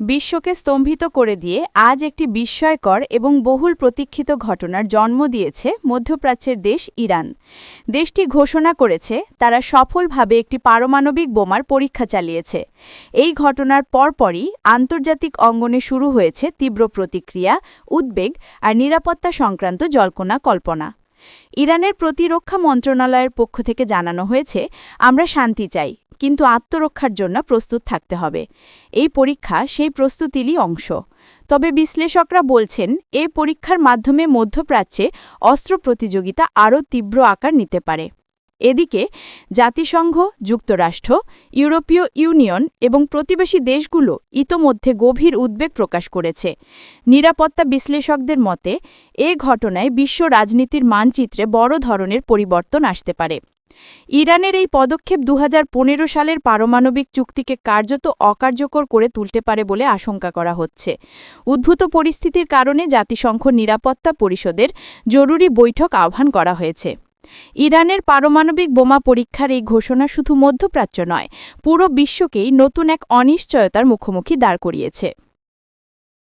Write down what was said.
বিশ্বকে স্তম্ভিত করে দিয়ে আজ একটি বিস্ময়কর এবং বহুল প্রতীক্ষিত ঘটনার জন্ম দিয়েছে মধ্যপ্রাচ্যের দেশ ইরান। দেশটি ঘোষণা করেছে, তারা সফলভাবে একটি পারমাণবিক বোমার পরীক্ষা চালিয়েছে। এই ঘটনার পরপরই আন্তর্জাতিক অঙ্গনে শুরু হয়েছে তীব্র প্রতিক্রিয়া, উদ্বেগ আর নিরাপত্তা সংক্রান্ত জল্পনা কল্পনা। ইরানের প্রতিরক্ষা মন্ত্রণালয়ের পক্ষ থেকে জানানো হয়েছে, আমরা শান্তি চাই। কিন্তু আত্মরক্ষার জন্য প্রস্তুত থাকতে হবে। এই পরীক্ষা সেই প্রস্তুতিরই অংশ। তবে বিশ্লেষকরা বলছেন, এ পরীক্ষার মাধ্যমে মধ্যপ্রাচ্যে অস্ত্র প্রতিযোগিতা আরও তীব্র আকার নিতে পারে। এদিকে, জাতিসংঘ, যুক্তরাষ্ট্র, ইউরোপীয় ইউনিয়ন এবং প্রতিবেশী দেশগুলো ইতোমধ্যে গভীর উদ্বেগ প্রকাশ করেছে। নিরাপত্তা বিশ্লেষকদের মতে, এ ঘটনায় বিশ্ব রাজনীতির মানচিত্রে বড় ধরনের পরিবর্তন আসতে পারে। ইরানের এই পদক্ষেপ দু হাজার পনেরো সালের পারমাণবিক চুক্তিকে কার্যত অকার্যকর করে তুলতে পারে বলে আশঙ্কা করা হচ্ছে। উদ্ভূত পরিস্থিতির কারণে জাতিসংঘ নিরাপত্তা পরিষদের জরুরি বৈঠক আহ্বান করা হয়েছে। ইরানের পারমাণবিক বোমা পরীক্ষার এই ঘোষণা শুধু মধ্যপ্রাচ্য নয়, পুরো বিশ্বকেই নতুন এক অনিশ্চয়তার মুখোমুখি দাঁড় করিয়েছে।